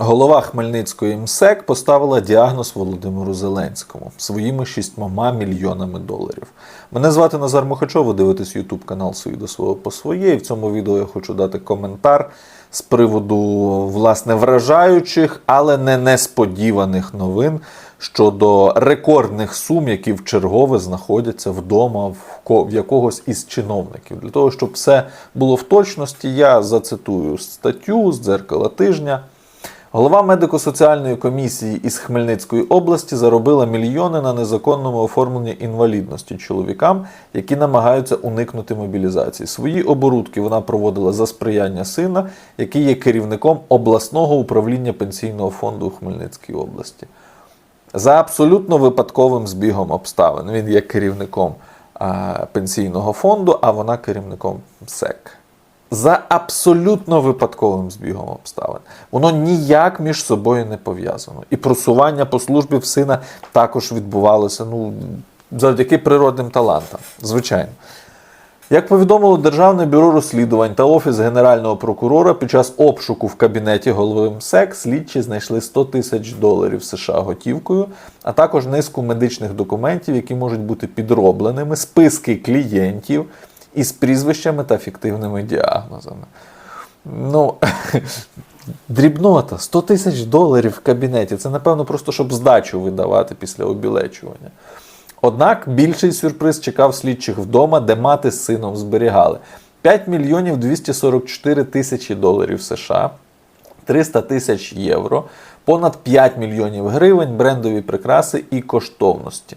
Голова Хмельницької МСЕК поставила діагноз Володимиру Зеленському своїми 6 мільйонами доларів. Мене звати Назар Мухачов, ви дивитесь YouTube канал «Свої до свого по своє. І в цьому відео я хочу дати коментар з приводу власне вражаючих, але не несподіваних новин щодо рекордних сум, які в чергове знаходяться вдома в якогось із чиновників. Для того, щоб все було в точності, я зацитую статтю з дзеркала тижня. Голова медико-соціальної комісії із Хмельницької області заробила мільйони на незаконному оформленні інвалідності чоловікам, які намагаються уникнути мобілізації. Свої оборудки вона проводила за сприяння сина, який є керівником обласного управління пенсійного фонду у Хмельницькій області. За абсолютно випадковим збігом обставин. Він є керівником а, пенсійного фонду, а вона керівником СЕК. За абсолютно випадковим збігом обставин. Воно ніяк між собою не пов'язано. І просування по службі в сина також відбувалося ну, завдяки природним талантам. Звичайно. Як повідомило Державне бюро розслідувань та Офіс Генерального прокурора, під час обшуку в кабінеті голови МСЕК слідчі знайшли 100 тисяч доларів США готівкою, а також низку медичних документів, які можуть бути підробленими, списки клієнтів із прізвищами та фіктивними діагнозами. Ну, дрібнота, 100 тисяч доларів в кабінеті. Це, напевно, просто щоб здачу видавати після обілечування. Однак більший сюрприз чекав слідчих вдома, де мати з сином зберігали 5 мільйонів 244 тисячі доларів США, 300 тисяч євро, понад 5 мільйонів гривень, брендові прикраси і коштовності.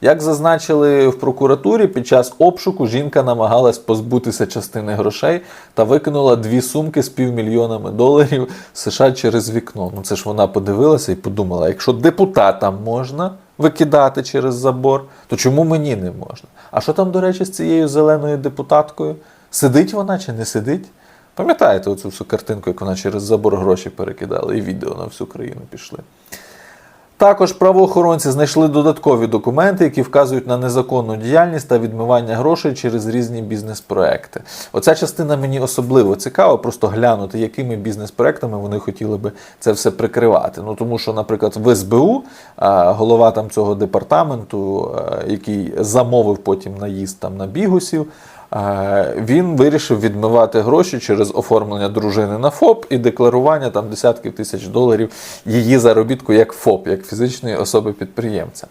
Як зазначили в прокуратурі, під час обшуку жінка намагалась позбутися частини грошей та викинула дві сумки з півмільйонами доларів США через вікно. Ну це ж вона подивилася і подумала: якщо депутатам можна викидати через забор, то чому мені не можна? А що там, до речі, з цією зеленою депутаткою? Сидить вона чи не сидить? Пам'ятаєте оцю всю картинку, як вона через забор гроші перекидала, і відео на всю країну пішли. Також правоохоронці знайшли додаткові документи, які вказують на незаконну діяльність та відмивання грошей через різні бізнес-проекти. Оця частина мені особливо цікава, просто глянути, якими бізнес-проектами вони хотіли би це все прикривати. Ну тому що, наприклад, в СБУ голова там цього департаменту, який замовив потім наїзд там на бігусів. Він вирішив відмивати гроші через оформлення дружини на ФОП і декларування там десятків тисяч доларів її заробітку як ФОП, як фізичної особи підприємця.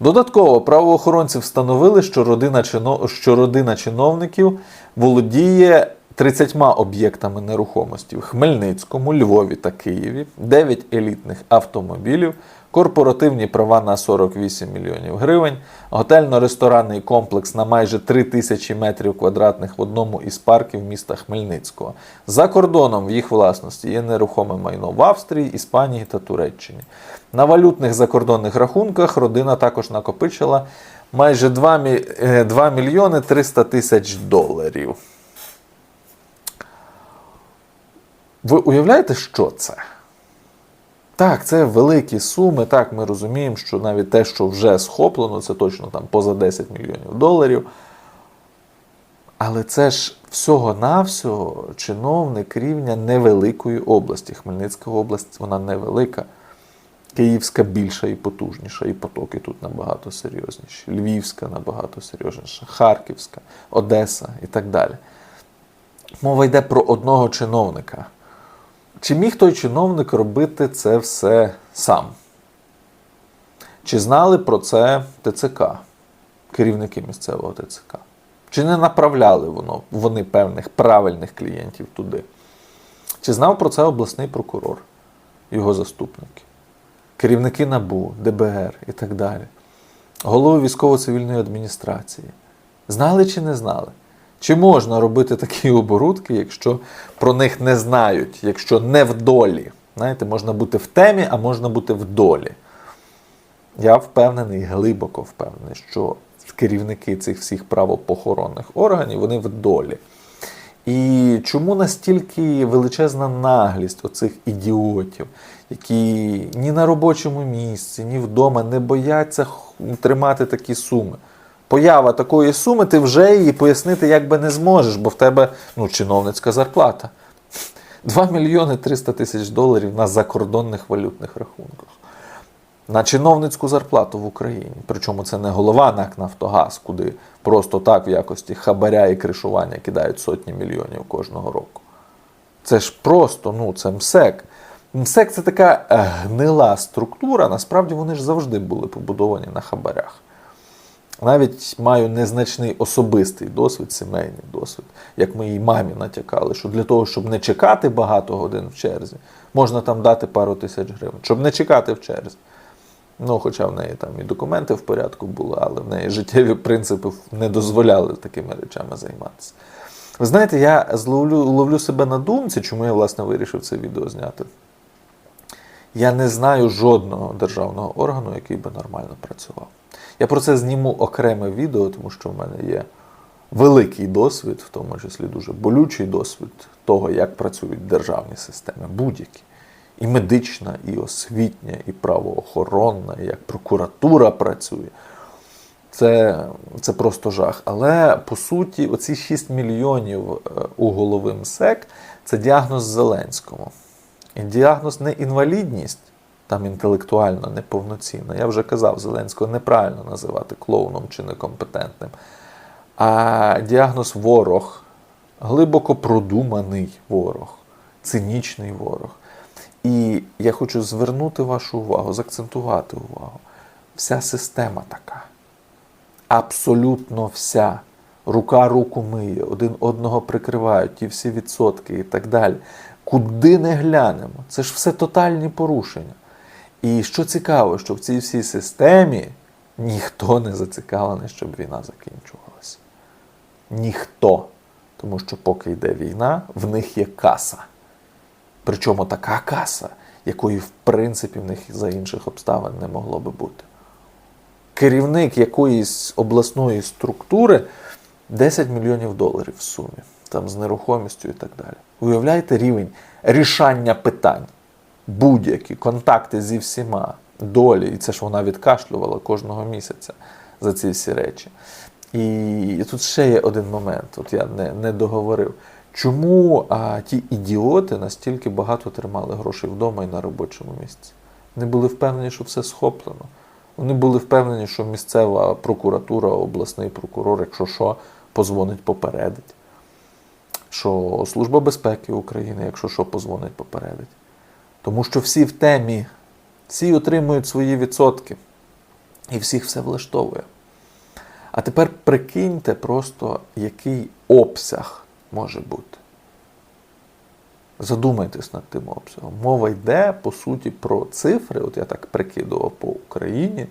Додатково правоохоронці встановили, що родина, чино... що родина чиновників володіє 30 об'єктами нерухомості в Хмельницькому, Львові та Києві, 9 елітних автомобілів, корпоративні права на 48 мільйонів гривень, готельно-ресторанний комплекс на майже 3 тисячі метрів квадратних в одному із парків міста Хмельницького. За кордоном в їх власності є нерухоме майно в Австрії, Іспанії та Туреччині. На валютних закордонних рахунках родина також накопичила майже 2, мі... е, 2 мільйони 300 тисяч доларів. Ви уявляєте, що це? Так, це великі суми. Так, ми розуміємо, що навіть те, що вже схоплено, це точно там поза 10 мільйонів доларів. Але це ж всього-навсього чиновник рівня невеликої області. Хмельницька область, вона невелика. Київська більша і потужніша, і потоки тут набагато серйозніші. Львівська набагато серйозніша, Харківська, Одеса і так далі. Мова йде про одного чиновника. Чи міг той чиновник робити це все сам? Чи знали про це ТЦК, керівники місцевого ТЦК? Чи не направляли воно, вони певних правильних клієнтів туди? Чи знав про це обласний прокурор, його заступники, керівники НАБУ, ДБР і так далі, голови військово-цивільної адміністрації? Знали чи не знали? Чи можна робити такі оборудки, якщо про них не знають, якщо не в долі? Знаєте, можна бути в темі, а можна бути в долі. Я впевнений, глибоко впевнений, що керівники цих всіх правопохоронних органів вони в долі. І чому настільки величезна наглість оцих ідіотів, які ні на робочому місці, ні вдома не бояться тримати такі суми? Поява такої суми, ти вже її пояснити якби не зможеш, бо в тебе ну, чиновницька зарплата. 2 мільйони 300 тисяч доларів на закордонних валютних рахунках. На чиновницьку зарплату в Україні. Причому це не голова НАК Нафтогаз, куди просто так в якості хабаря і кришування кидають сотні мільйонів кожного року. Це ж просто, ну, це МСЕК. МСЕК це така е, гнила структура. Насправді вони ж завжди були побудовані на хабарях. Навіть маю незначний особистий досвід, сімейний досвід, як моїй мамі натякали, що для того, щоб не чекати багато годин в черзі, можна там дати пару тисяч гривень, щоб не чекати в черзі. Ну, хоча в неї там і документи в порядку були, але в неї життєві принципи не дозволяли такими речами займатися. Ви знаєте, я ловлю себе на думці, чому я власне вирішив це відео зняти. Я не знаю жодного державного органу, який би нормально працював. Я про це зніму окреме відео, тому що в мене є великий досвід, в тому числі дуже болючий досвід того, як працюють державні системи, будь-які. І медична, і освітня, і правоохоронна, і як прокуратура працює. Це, це просто жах. Але по суті, оці 6 мільйонів е, у голови МСЕК це діагноз Зеленському. Діагноз не інвалідність, там інтелектуально неповноцінна. Я вже казав, Зеленського неправильно називати клоуном чи некомпетентним. А діагноз ворог, глибоко продуманий ворог, цинічний ворог. І я хочу звернути вашу увагу, заакцентувати увагу. Вся система така. Абсолютно вся. Рука руку миє, один одного прикривають, ті всі відсотки і так далі. Куди не глянемо, це ж все тотальні порушення. І що цікаво, що в цій всій системі ніхто не зацікавлений, щоб війна закінчувалася. Ніхто. Тому що поки йде війна, в них є каса. Причому така каса, якої в принципі в них за інших обставин не могло би бути. Керівник якоїсь обласної структури 10 мільйонів доларів в сумі, там з нерухомістю і так далі. Уявляєте рівень рішання питань, будь-які контакти зі всіма, долі, і це ж вона відкашлювала кожного місяця за ці всі речі. І тут ще є один момент, от я не, не договорив. Чому а, ті ідіоти настільки багато тримали грошей вдома і на робочому місці? Вони були впевнені, що все схоплено. Вони були впевнені, що місцева прокуратура, обласний прокурор, якщо що, позвонить попередить. Що Служба безпеки України, якщо що, позвонить попередить. Тому що всі в темі, всі отримують свої відсотки, і всіх все влаштовує. А тепер прикиньте просто, який обсяг може бути. Задумайтесь над тим обсягом. Мова йде, по суті, про цифри, от я так прикидував по Україні,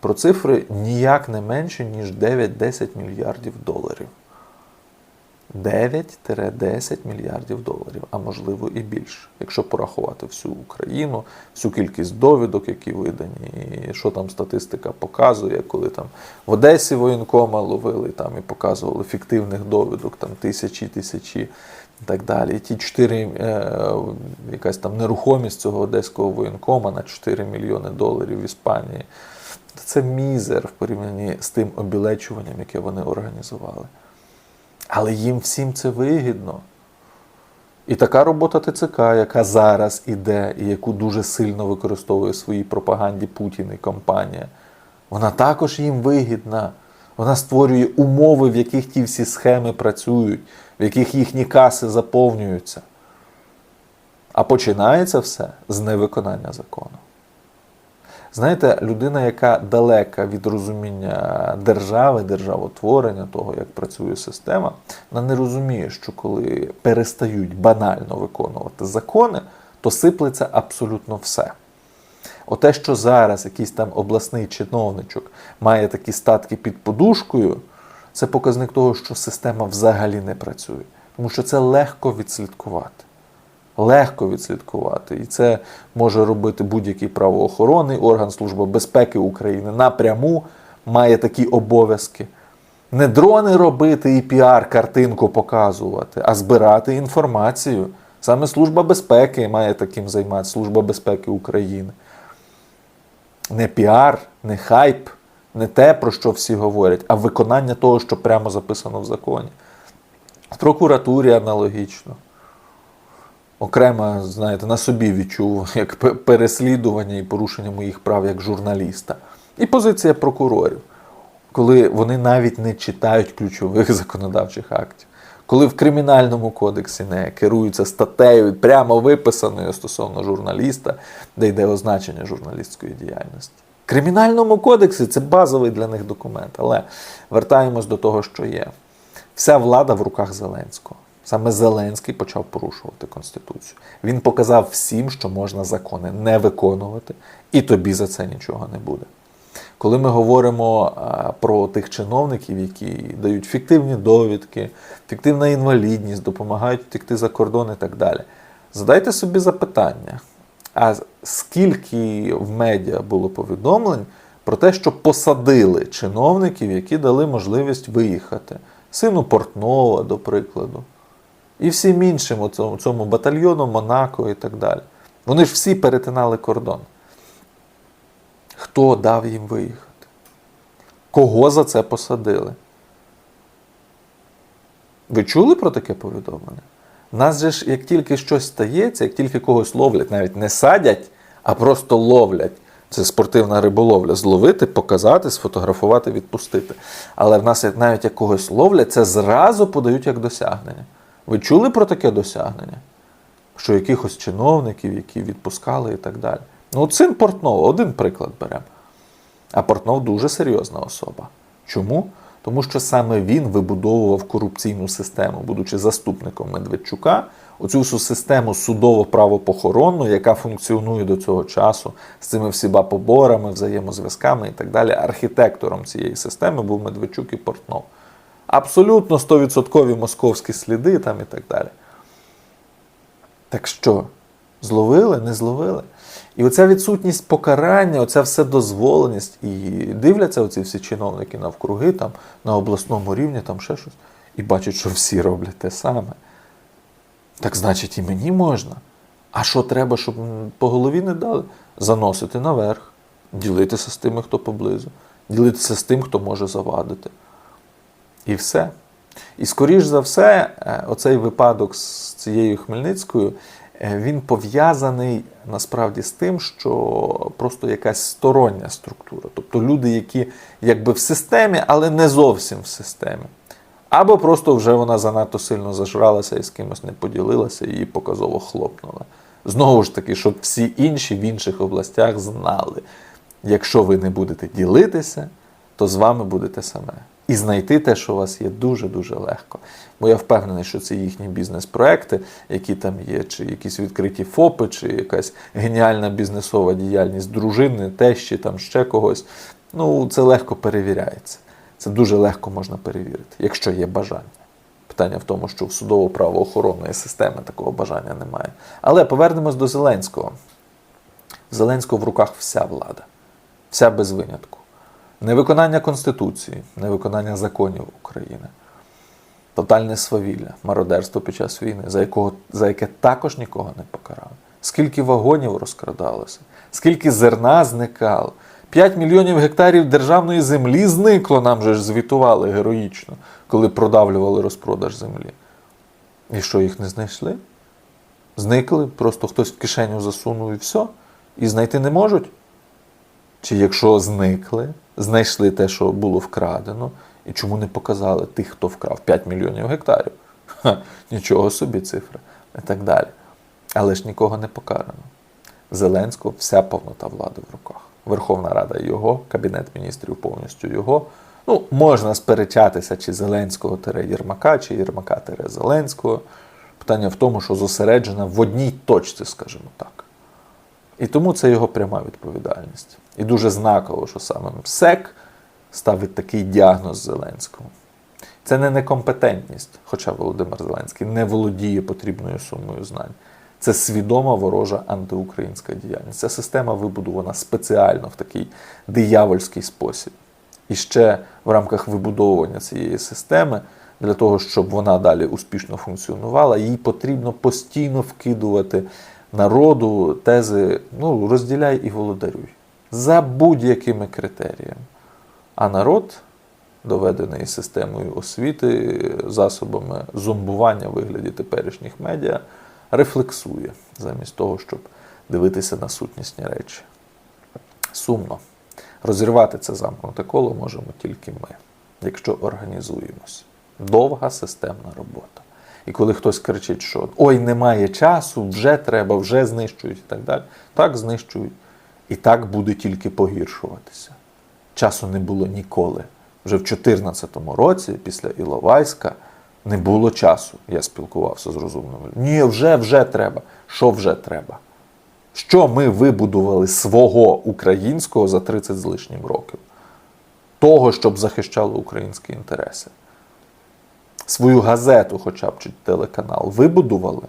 про цифри ніяк не менше, ніж 9-10 мільярдів доларів. 9-10 мільярдів доларів, а можливо і більше, якщо порахувати всю Україну, всю кількість довідок, які видані, і що там статистика показує, коли там в Одесі воєнкома ловили там і показували фіктивних довідок, там тисячі, тисячі і так далі. І ті 4, е, якась там нерухомість цього одеського воєнкома на 4 мільйони доларів в Іспанії. Це мізер в порівнянні з тим обілечуванням, яке вони організували. Але їм всім це вигідно. І така робота ТЦК, яка зараз іде, і яку дуже сильно використовує в своїй пропаганді Путін і компанія, вона також їм вигідна. Вона створює умови, в яких ті всі схеми працюють, в яких їхні каси заповнюються. А починається все з невиконання закону. Знаєте, людина, яка далека від розуміння держави, державотворення, того, як працює система, вона не розуміє, що коли перестають банально виконувати закони, то сиплеться абсолютно все. Оте, що зараз якийсь там обласний чиновничок має такі статки під подушкою, це показник того, що система взагалі не працює. Тому що це легко відслідкувати легко відслідкувати. І це може робити будь-який правоохоронний орган Служба безпеки України напряму має такі обов'язки. Не дрони робити і піар-картинку показувати, а збирати інформацію. Саме Служба безпеки має таким займатися, Служба безпеки України. Не піар, не хайп, не те, про що всі говорять, а виконання того, що прямо записано в законі. В прокуратурі аналогічно. Окремо, знаєте, на собі відчув як переслідування і порушення моїх прав як журналіста. І позиція прокурорів, коли вони навіть не читають ключових законодавчих актів. Коли в кримінальному кодексі не керуються статтею прямо виписаною стосовно журналіста, де йде означення журналістської діяльності. В кримінальному кодексі це базовий для них документ. Але вертаємось до того, що є. Вся влада в руках Зеленського. Саме Зеленський почав порушувати Конституцію. Він показав всім, що можна закони не виконувати, і тобі за це нічого не буде. Коли ми говоримо про тих чиновників, які дають фіктивні довідки, фіктивна інвалідність, допомагають втекти за кордон і так далі, задайте собі запитання: а скільки в медіа було повідомлень про те, що посадили чиновників, які дали можливість виїхати? Сину Портнова, до прикладу, і всім іншим цьому, цьому батальйону, Монако і так далі. Вони ж всі перетинали кордон. Хто дав їм виїхати? Кого за це посадили? Ви чули про таке повідомлення? Нас же ж, як тільки щось стається, як тільки когось ловлять, навіть не садять, а просто ловлять. Це спортивна риболовля. Зловити, показати, сфотографувати, відпустити. Але в нас навіть як когось ловлять, це зразу подають як досягнення. Ви чули про таке досягнення? Що якихось чиновників, які відпускали і так далі. Ну, син Портнова, один приклад беремо. А Портнов дуже серйозна особа. Чому? Тому що саме він вибудовував корупційну систему, будучи заступником Медведчука, оцю систему судово-правопохоронну, яка функціонує до цього часу з цими всіма поборами, взаємозв'язками і так далі. Архітектором цієї системи був Медведчук і Портнов. Абсолютно 100% московські сліди там і так далі. Так що, зловили, не зловили? І оця відсутність покарання, оця вседозволеність, і дивляться оці всі чиновники навкруги, там, на обласному рівні, там ще щось, і бачать, що всі роблять те саме. Так значить, і мені можна. А що треба, щоб по голові не дали? Заносити наверх, ділитися з тими, хто поблизу, ділитися з тим, хто може завадити. І все. І скоріш за все, е, оцей випадок з цією Хмельницькою, е, він пов'язаний насправді з тим, що просто якась стороння структура. Тобто люди, які якби в системі, але не зовсім в системі. Або просто вже вона занадто сильно зажралася і з кимось не поділилася, і її показово хлопнула. Знову ж таки, щоб всі інші в інших областях знали, якщо ви не будете ділитися, то з вами буде те саме. І знайти те, що у вас є, дуже-дуже легко. Бо я впевнений, що це їхні бізнес-проекти, які там є, чи якісь відкриті ФОПи, чи якась геніальна бізнесова діяльність дружини, тещі, там ще когось. Ну, це легко перевіряється. Це дуже легко можна перевірити, якщо є бажання. Питання в тому, що в судово-правоохоронної системи такого бажання немає. Але повернемось до Зеленського. В Зеленського в руках вся влада, вся без винятку. Невиконання Конституції, невиконання законів України, тотальне свавілля, мародерство під час війни, за, якого, за яке також нікого не покарали. Скільки вагонів розкрадалося, скільки зерна зникало. 5 мільйонів гектарів державної землі зникло, нам же ж звітували героїчно, коли продавлювали розпродаж землі. І що їх не знайшли? Зникли, просто хтось в кишеню засунув і все, і знайти не можуть. Чи якщо зникли, знайшли те, що було вкрадено, і чому не показали тих, хто вкрав 5 мільйонів гектарів? Ха, нічого собі цифра і так далі. Але ж нікого не покарано. Зеленського вся повнота влади в руках. Верховна Рада його, Кабінет міністрів повністю його. Ну, можна сперечатися, чи Зеленського тире Єрмака, чи Єрмака тире Зеленського. Питання в тому, що зосереджена в одній точці, скажімо так. І тому це його пряма відповідальність. І дуже знаково, що саме МСЕК ставить такий діагноз Зеленському. Це не некомпетентність, хоча Володимир Зеленський не володіє потрібною сумою знань. Це свідома ворожа антиукраїнська діяльність. Ця система вибудована спеціально в такий диявольський спосіб. І ще в рамках вибудовування цієї системи, для того, щоб вона далі успішно функціонувала, їй потрібно постійно вкидувати народу тези ну, розділяй і володарюй за будь-якими критеріями. А народ, доведений системою освіти, засобами зомбування в вигляді теперішніх медіа, рефлексує, замість того, щоб дивитися на сутнісні речі. Сумно. Розірвати це замкнуте коло можемо тільки ми, якщо організуємось. Довга системна робота. І коли хтось кричить, що ой, немає часу, вже треба, вже знищують і так далі, так знищують. І так буде тільки погіршуватися. Часу не було ніколи. Вже в 2014 році, після Іловайська, не було часу. Я спілкувався з розумними. Ні, вже, вже треба. Що вже треба? Що ми вибудували свого українського за 30 з лишнім років? Того, щоб захищало українські інтереси. Свою газету, хоча б чи телеканал, вибудували.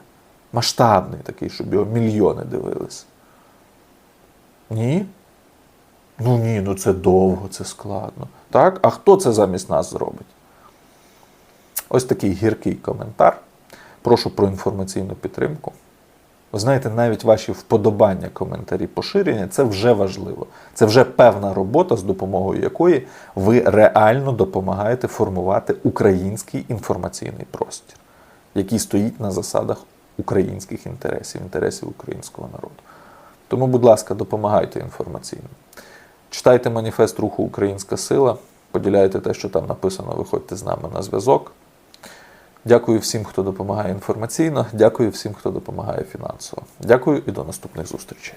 Масштабний такий, щоб його мільйони дивились. Ні? Ну ні, ну це довго, це складно. Так? А хто це замість нас зробить? Ось такий гіркий коментар. Прошу про інформаційну підтримку. Ви знаєте, навіть ваші вподобання, коментарі, поширення це вже важливо. Це вже певна робота, з допомогою якої ви реально допомагаєте формувати український інформаційний простір, який стоїть на засадах українських інтересів, інтересів українського народу. Тому, будь ласка, допомагайте інформаційно. Читайте маніфест руху Українська сила, поділяйте те, що там написано, виходьте з нами на зв'язок. Дякую всім, хто допомагає інформаційно. Дякую всім, хто допомагає фінансово. Дякую і до наступних зустрічей.